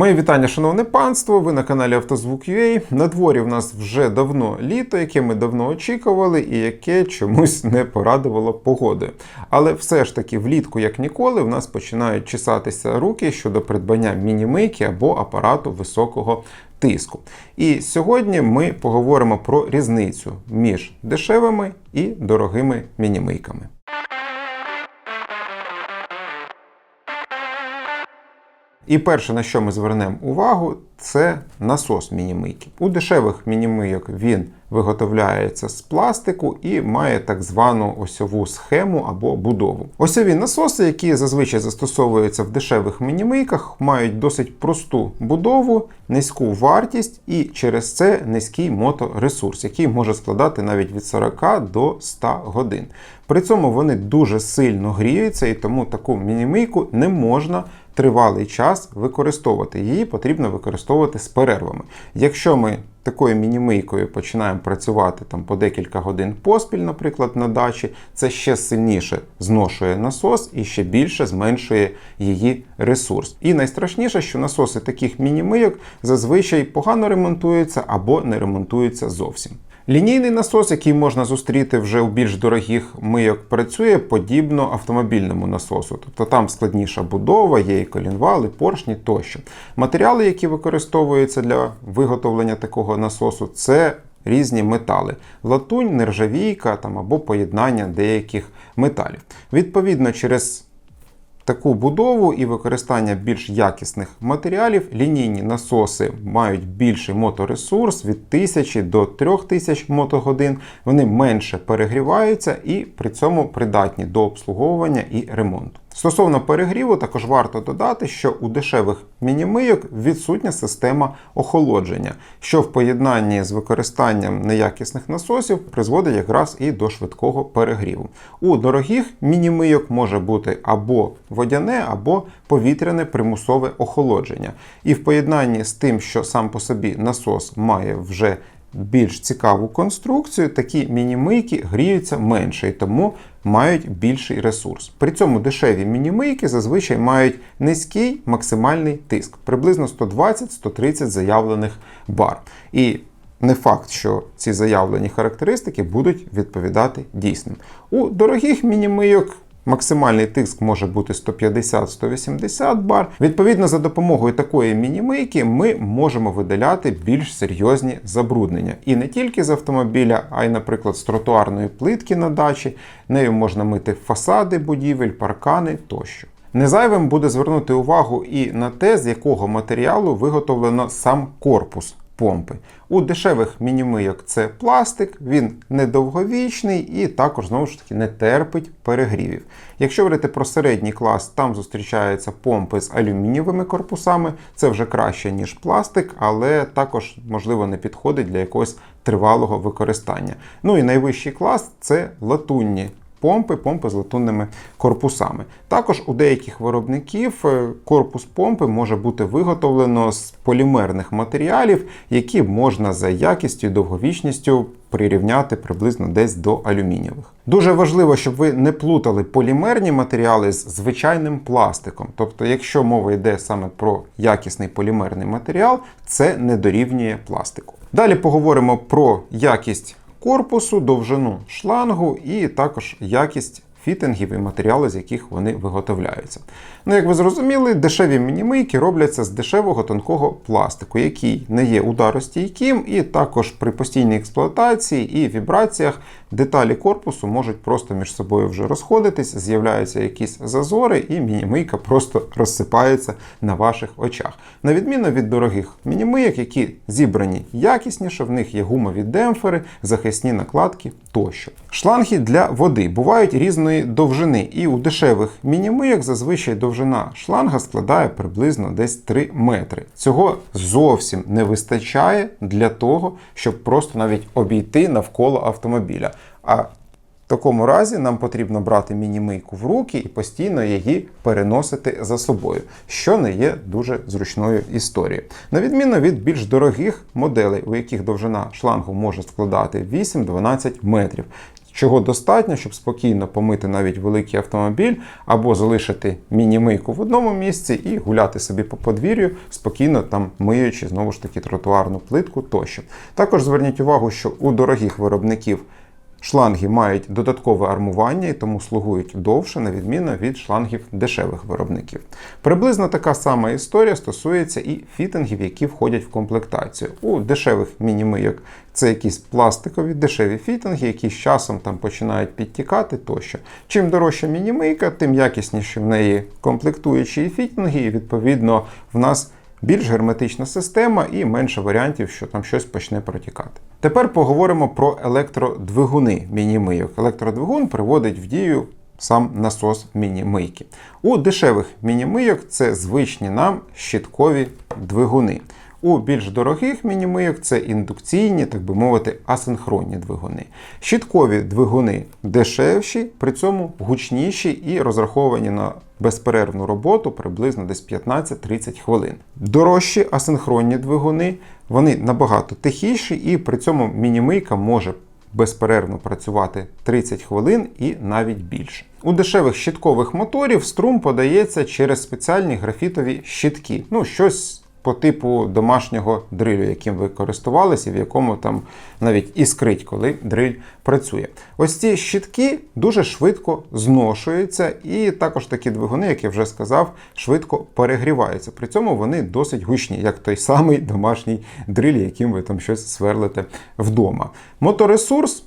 Мої вітання, шановне панство. Ви на каналі Автозвук.ua. На дворі в нас вже давно літо, яке ми давно очікували, і яке чомусь не порадувало погодою. Але все ж таки, влітку, як ніколи, в нас починають чесатися руки щодо придбання мінімийки або апарату високого тиску. І сьогодні ми поговоримо про різницю між дешевими і дорогими мінімийками. І перше, на що ми звернемо увагу, це насос мінімийки. У дешевих мінімийок він виготовляється з пластику і має так звану осьову схему або будову. Осьові насоси, які зазвичай застосовуються в дешевих мінімийках, мають досить просту будову, низьку вартість і через це низький моторесурс, який може складати навіть від 40 до 100 годин. При цьому вони дуже сильно гріються, і тому таку мінімийку не можна тривалий час використовувати. Її потрібно використовувати з перервами. Якщо ми такою мінімийкою починаємо працювати там по декілька годин поспіль, наприклад, на дачі, це ще сильніше зношує насос і ще більше зменшує її ресурс. І найстрашніше, що насоси таких мінімийок зазвичай погано ремонтуються або не ремонтуються зовсім. Лінійний насос, який можна зустріти вже у більш дорогих мийок, працює подібно автомобільному насосу. Тобто там складніша будова, є і колінвали, поршні тощо. Матеріали, які використовуються для виготовлення такого насосу, це різні метали: латунь, нержавійка там, або поєднання деяких металів. Відповідно, через таку будову і використання більш якісних матеріалів, лінійні насоси мають більший моторесурс від 1000 до 3000 мотогодин. Вони менше перегріваються і при цьому придатні до обслуговування і ремонту. Стосовно перегріву, також варто додати, що у дешевих мінімийок відсутня система охолодження, що в поєднанні з використанням неякісних насосів призводить якраз і до швидкого перегріву. У дорогих мінімийок може бути або водяне, або повітряне примусове охолодження. І в поєднанні з тим, що сам по собі насос має вже більш цікаву конструкцію, такі мінімийки гріються менше і тому мають більший ресурс. При цьому дешеві мінімийки зазвичай мають низький максимальний тиск, приблизно 120-130 заявлених бар. І не факт, що ці заявлені характеристики будуть відповідати дійсним. У дорогих мінімийок Максимальний тиск може бути 150-180 бар. Відповідно, за допомогою такої мінімийки ми можемо видаляти більш серйозні забруднення. І не тільки з автомобіля, а й, наприклад, з тротуарної плитки на дачі. Нею можна мити фасади будівель, паркани тощо. Незайвим буде звернути увагу і на те, з якого матеріалу виготовлено сам корпус помпи. У дешевих мінімийок це пластик, він недовговічний і також, знову ж таки, не терпить перегрівів. Якщо говорити про середній клас, там зустрічаються помпи з алюмінієвими корпусами, це вже краще, ніж пластик, але також, можливо, не підходить для якогось тривалого використання. Ну і найвищий клас це латунні помпи, помпи з латунними корпусами. Також у деяких виробників е, корпус помпи може бути виготовлено з полімерних матеріалів, які можна за якістю і довговічністю прирівняти приблизно десь до алюмінієвих. Дуже важливо, щоб ви не плутали полімерні матеріали з звичайним пластиком. Тобто, якщо мова йде саме про якісний полімерний матеріал, це не дорівнює пластику. Далі поговоримо про якість корпусу, довжину шлангу і також якість фітингів і матеріали, з яких вони виготовляються. Ну, як ви зрозуміли, дешеві мінімийки робляться з дешевого тонкого пластику, який не є ударостійким, і також при постійній експлуатації і вібраціях деталі корпусу можуть просто між собою вже розходитись, з'являються якісь зазори, і мінімийка просто розсипається на ваших очах. На відміну від дорогих мінімийок, які зібрані якісніше, в них є гумові демпфери, захисні накладки тощо. Шланги для води бувають різної довжини, і у дешевих мінімийок зазвичай довжина шланга складає приблизно десь 3 метри. Цього зовсім не вистачає для того, щоб просто навіть обійти навколо автомобіля. А в такому разі нам потрібно брати мінімийку в руки і постійно її переносити за собою, що не є дуже зручною історією. На відміну від більш дорогих моделей, у яких довжина шлангу може складати 8-12 метрів. Чого достатньо, щоб спокійно помити навіть великий автомобіль, або залишити міні-мийку в одному місці і гуляти собі по подвір'ю, спокійно там миючи знову ж таки тротуарну плитку тощо. Також зверніть увагу, що у дорогих виробників. Шланги мають додаткове армування і тому слугують довше, на відміну від шлангів дешевих виробників. Приблизно така сама історія стосується і фітингів, які входять в комплектацію. У дешевих міні-мийок це якісь пластикові дешеві фітинги, які з часом там починають підтікати тощо. Чим дорожча міні-мийка, тим якісніші в неї комплектуючі і фітинги, і відповідно в нас більш герметична система і менше варіантів, що там щось почне протікати. Тепер поговоримо про електродвигуни міні-мийок. Електродвигун приводить в дію сам насос міні-мийки. У дешевих міні-мийок це звичні нам щиткові двигуни. У більш дорогих міні-мийок це індукційні, так би мовити, асинхронні двигуни. Щиткові двигуни дешевші, при цьому гучніші і розраховані на безперервну роботу приблизно десь 15-30 хвилин. Дорожчі асинхронні двигуни, вони набагато тихіші, і при цьому міні-мийка може безперервно працювати 30 хвилин і навіть більше. У дешевих щиткових моторів струм подається через спеціальні графітові щитки. Ну, щось по типу домашнього дрилю, яким ви користувалися, в якому там навіть іскрить, коли дриль працює. Ось ці щитки дуже швидко зношуються, і також такі двигуни, як я вже сказав, швидко перегріваються. При цьому вони досить гучні, як той самий домашній дриль, яким ви там щось сверлите вдома. Моторесурс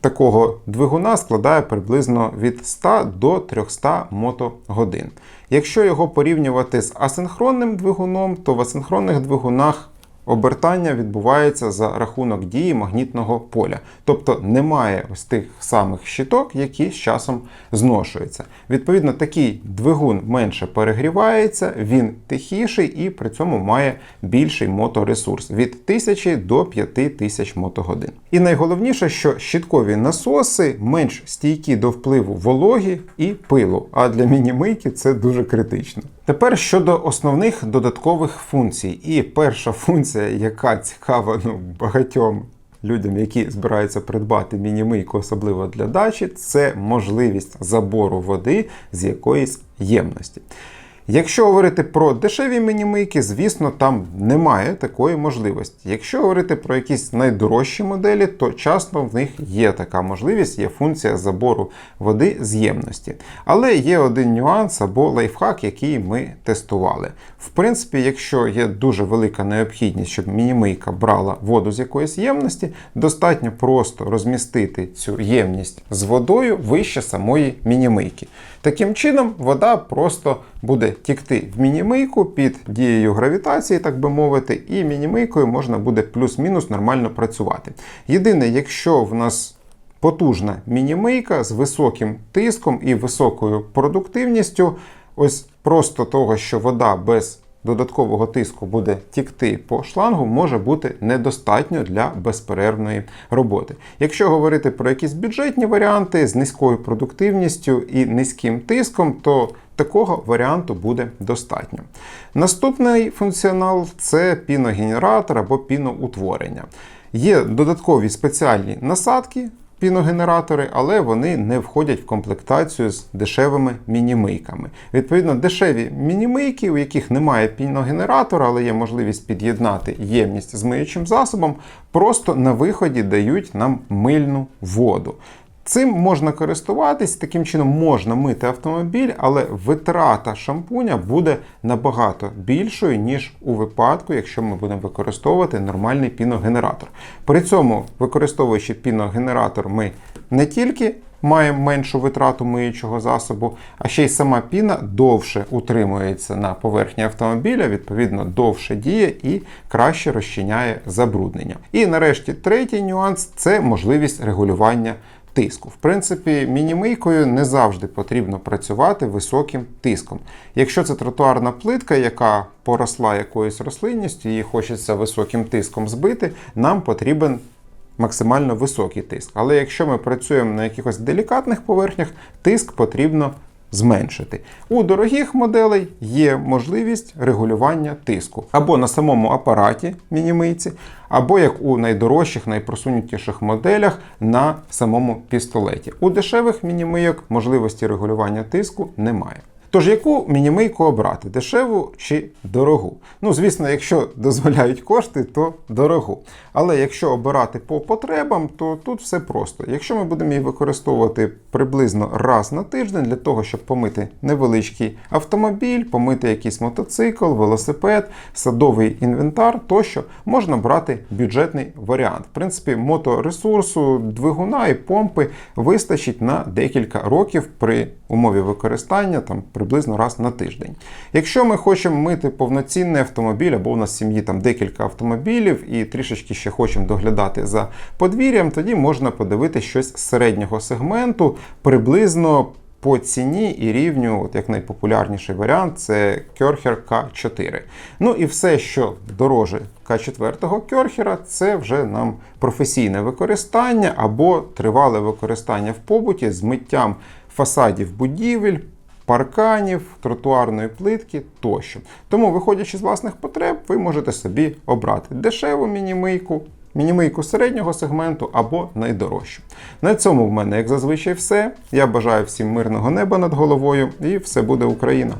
такого двигуна складає приблизно від 100 до 300 мотогодин. Якщо його порівнювати з асинхронним двигуном, то в асинхронних двигунах обертання відбувається за рахунок дії магнітного поля. Тобто немає ось тих самих щиток, які з часом зношуються. Відповідно, такий двигун менше перегрівається, він тихіший і при цьому має більший моторесурс від 1000 до 5000 мотогодин. І найголовніше, що щиткові насоси менш стійкі до впливу вологі і пилу, а для мінімийки це дуже критично. Тепер щодо основних додаткових функцій. І перша функція, яка цікава ну, багатьом людям, які збираються придбати мінімийку, особливо для дачі, це можливість забору води з якоїсь ємності. Якщо говорити про дешеві мінімийки, звісно, там немає такої можливості. Якщо говорити про якісь найдорожчі моделі, то часто в них є така можливість, є функція забору води з ємності. Але є один нюанс або лайфхак, який ми тестували. В принципі, якщо є дуже велика необхідність, щоб мінімийка брала воду з якоїсь ємності, достатньо просто розмістити цю ємність з водою вище самої мінімийки. Таким чином, вода просто буде тікти в мінімийку під дією гравітації, так би мовити, і мінімийкою можна буде плюс-мінус нормально працювати. Єдине, якщо в нас потужна мінімийка з високим тиском і високою продуктивністю, ось просто того, що вода без додаткового тиску буде тікти по шлангу, може бути недостатньо для безперервної роботи. Якщо говорити про якісь бюджетні варіанти з низькою продуктивністю і низьким тиском, то Такого варіанту буде достатньо. Наступний функціонал це піногенератор або піноутворення. Є додаткові спеціальні насадки піногенератори, але вони не входять в комплектацію з дешевими мінімийками. Відповідно, дешеві мінімийки, у яких немає піногенератора, але є можливість під'єднати ємність з миючим засобом, просто на виході дають нам мильну воду. Цим можна користуватись, таким чином можна мити автомобіль, але витрата шампуня буде набагато більшою, ніж у випадку, якщо ми будемо використовувати нормальний піногенератор. При цьому, використовуючи піногенератор, ми не тільки маємо меншу витрату миючого засобу, а ще й сама піна довше утримується на поверхні автомобіля, відповідно, довше діє і краще розчиняє забруднення. І нарешті третій нюанс це можливість регулювання тиску. В принципі, мінімийкою не завжди потрібно працювати високим тиском. Якщо це тротуарна плитка, яка поросла якоюсь рослинністю, її хочеться високим тиском збити, нам потрібен максимально високий тиск. Але якщо ми працюємо на якихось делікатних поверхнях, тиск потрібно зменшити. У дорогих моделей є можливість регулювання тиску або на самому апараті мінімийці, або як у найдорожчих, найпросунутіших моделях на самому пістолеті. У дешевих мінімийок можливості регулювання тиску немає. Тож, яку мінімийку обрати дешеву чи дорогу? Ну, звісно, якщо дозволяють кошти, то дорогу. Але якщо обирати по потребам, то тут все просто. Якщо ми будемо її використовувати приблизно раз на тиждень для того, щоб помити невеличкий автомобіль, помити якийсь мотоцикл, велосипед, садовий інвентар, тощо можна брати бюджетний варіант. В принципі, моторесурсу, двигуна і помпи вистачить на декілька років при умові використання там приблизно раз на тиждень. Якщо ми хочемо мити повноцінний автомобіль, або у нас в сім'ї там декілька автомобілів і трішечки ще хочемо доглядати за подвір'ям, тоді можна подивитися щось середнього сегменту, приблизно по ціні і рівню, от як найпопулярніший варіант, це Керхер К4. Ну і все, що дороже К4 Керхера, це вже нам професійне використання або тривале використання в побуті з миттям фасадів будівель. Парканів, тротуарної плитки тощо. Тому, виходячи з власних потреб, ви можете собі обрати дешеву мінімийку, мінімийку середнього сегменту або найдорожчу. На цьому в мене, як зазвичай, все. Я бажаю всім мирного неба над головою і все буде Україна!